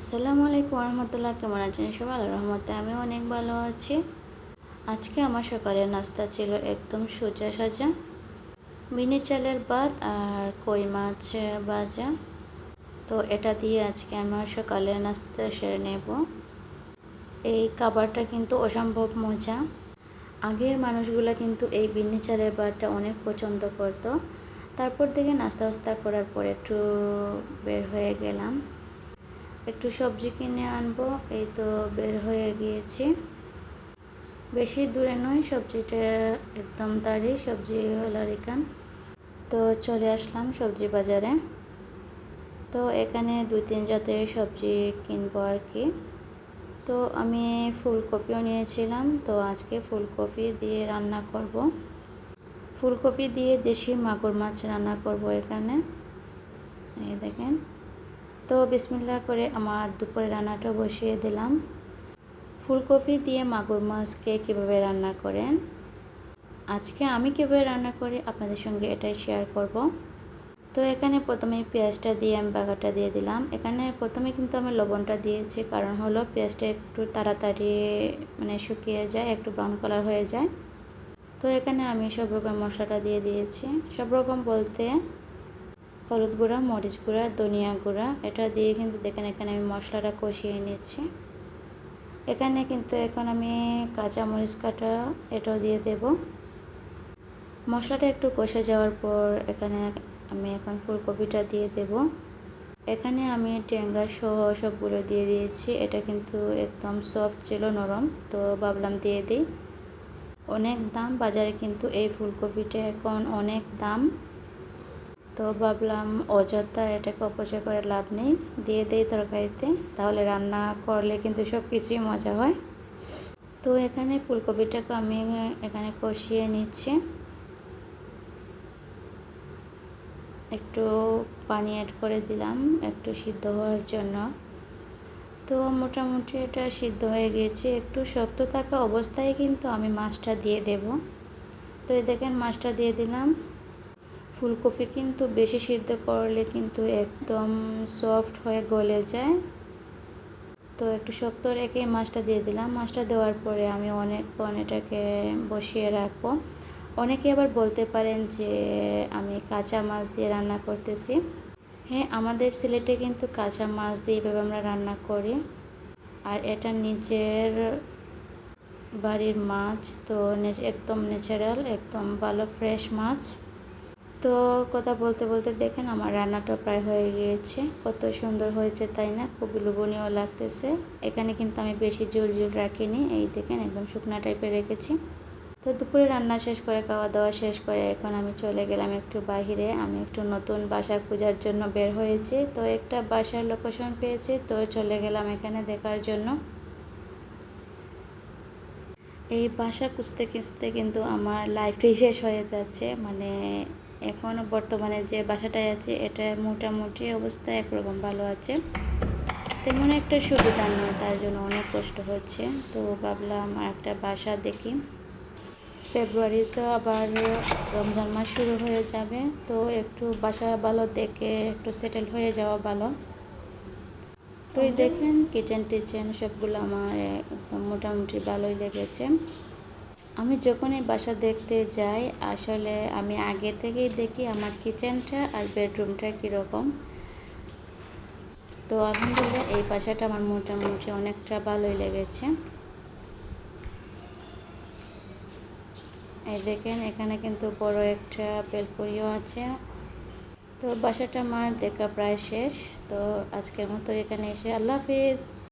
আসসালামু আলাইকুম রহমতুল্লাহ কেমন আছেন সবাই? আল্লাহ রহমতে আমি অনেক ভালো আছি। আজকে আমার সকালের নাস্তা ছিল একদম সোজা সাজা, মিনি চালের ভাত আর কই মাছ ভাজা। তো এটা দিয়ে আজকে আমার সকালের নাস্তা সেরে নেব। এই খাবারটা কিন্তু অসম্ভব মজা। আগের মানুষগুলো কিন্তু এই বিন্নি চালের ভাতটা অনেক পছন্দ করতো। তারপর থেকে নাস্তা ওস্তা করার পর একটু বের হয়ে গেলাম। একটু সবজি কিনে আনব, এই তো বের হয়ে গিয়েছি। বেশি দূরে নয়, সবজিটা একদম তারই, সবজি লারিকান তো চলে আসলাম সবজি বাজারে। তো এখানে দুই তিন জাতের সবজি কিনবো আর কি। তো আমি ফুলকপিও নিয়েছিলাম, তো আজকে ফুলকপি দিয়ে রান্না করব। ফুলকপি দিয়ে দেশি মাগুর মাছ রান্না করব এখানে। এই দেখেন। তো বিসমিল্লা করে আমার দুপুরে রান্নাটা বসিয়ে দিলাম। ফুলকপি দিয়ে মাগুর মাছকে কীভাবে রান্না করেন? আজকে আমি কীভাবে রান্না করি আপনাদের সঙ্গে এটাই শেয়ার করব। তো এখানে প্রথমে পেঁয়াজটা দিয়ে আমি বাগাটা দিয়ে দিলাম। এখানে প্রথমে কিন্তু আমি লবণটা দিয়েছি, কারণ হলো পেঁয়াজটা একটু তাড়াতাড়ি মানে শুকিয়ে যায়, একটু ব্রাউন কালার হয়ে যায়। তো এখানে আমি সব রকম মশলাটা দিয়ে দিয়েছি। সব রকম বলতে হলুদ গুঁড়া, মরিচ গুঁড়া, ধনিয়া গুঁড়া, এটা দিয়ে কিন্তু দেখেন এখানে আমি মশলাটা কষিয়ে নিচ্ছি। এখানে কিন্তু এখন আমি কাঁচা মরিচ কাটা এটাও দিয়ে দেব। মশলাটা একটু কষে যাওয়ার পর এখানে আমি এখন ফুলকপিটা দিয়ে দেব। এখানে আমি টেঙ্গা সহ সবগুলো দিয়ে দিয়েছি। এটা কিন্তু একদম সফট ছিল, নরম, তো ভাবলাম দিয়ে দিই। অনেক দাম, বাজারে কিন্তু এই ফুলকপিটা এখন অনেক দাম। তো ভাবলাম অযথা এটাকে অপচয় করে লাভ নেই, দিয়ে দেই তরকারিতে। তাহলে রান্না করলে কিন্তু সব কিছুই মজা হয়। তো এখানে ফুলকপিটাকে আমি এখানে কষিয়ে নিচ্ছি। একটু পানি অ্যাড করে দিলাম, একটু সিদ্ধ হওয়ার জন্য। তো মোটামুটি এটা সিদ্ধ হয়ে গিয়েছে। একটু শক্ত থাকা অবস্থায় কিন্তু আমি মাছটা দিয়ে দেব। তো এই দেখেন মাছটা দিয়ে দিলাম। ফুলকপি কিন্তু বেশি সিদ্ধ করলে কিন্তু একদম সফট হয়ে গলে যায়। তো একটু শক্ত রেখে মাছটা দিয়ে দিলাম। মাছটা দেওয়ার পরে আমি অনেকক্ষণ এটাকে বসিয়ে রাখব। অনেকে আবার বলতে পারেন যে আমি কাঁচা মাছ দিয়ে রান্না করতেছি। হ্যাঁ আমাদের সিলেটে কিন্তু কাঁচা মাছ দিয়ে এভাবে আমরা রান্না করি। আর এটা নিজের বাড়ির মাছ, তো একদম ন্যাচারাল, একদম ভালো ফ্রেশ মাছ। তো কথা বলতে বলতে দেখেন আমার রান্নাটা প্রায় হয়ে গিয়েছে। কত সুন্দর হয়েছে তাই না? খুবই লোভনীয় লাগতেছে। এখানে কিন্তু আমি বেশি জল জল রাখিনি। এই দেখেন একদম শুকনা টাইপের রেখেছি। তো দুপুরে রান্না শেষ করে খাওয়া দাওয়া শেষ করে এখন আমি চলে গেলাম একটু বাহিরে। আমি একটু নতুন বাসা খোঁজার জন্য বের হয়েছি। তো একটা বাসার লোকেশন পেয়েছি। তো চলে গেলাম এখানে দেখার জন্য। এই বাসা খুঁজতে খুঁজতে কিন্তু আমার লাইফে শেষ হয়ে যাচ্ছে। মানে এখনও বর্তমানে যে বাসাটায় আছে এটা মোটামুটি অবস্থা একরকম ভালো আছে। তেমন একটা সুবিধা নয় তার জন্য অনেক কষ্ট হচ্ছে। তো ভাবলাম আর একটা বাসা দেখি। ফেব্রুয়ারি তো আবার রমজান মাস শুরু হয়ে যাবে তো একটু বাসা ভালো দেখে একটু সেটেল হয়ে যাওয়া ভালো। তো দেখেন কিচেন টিচেন সবগুলো আমার একদম মোটামুটি ভালোই লেগেছে। আমি যখন এই বাসা দেখতে যাই, আসলে আমি আগে থেকেই দেখি আমার কিচেনটা আর বেডরুমটা কীরকম। তো আলহামদুলিল্লাহ এই বাসাটা আমার মোটামুটি অনেকটা ভালোই লেগেছে। এই দেখেন, এখানে কিন্তু বড় একটা বেলকরিও আছে। তো বাসাটা আমার দেখা প্রায় শেষ। তো আজকের মতো এখানে এসে আল্লাহ হাফিজ।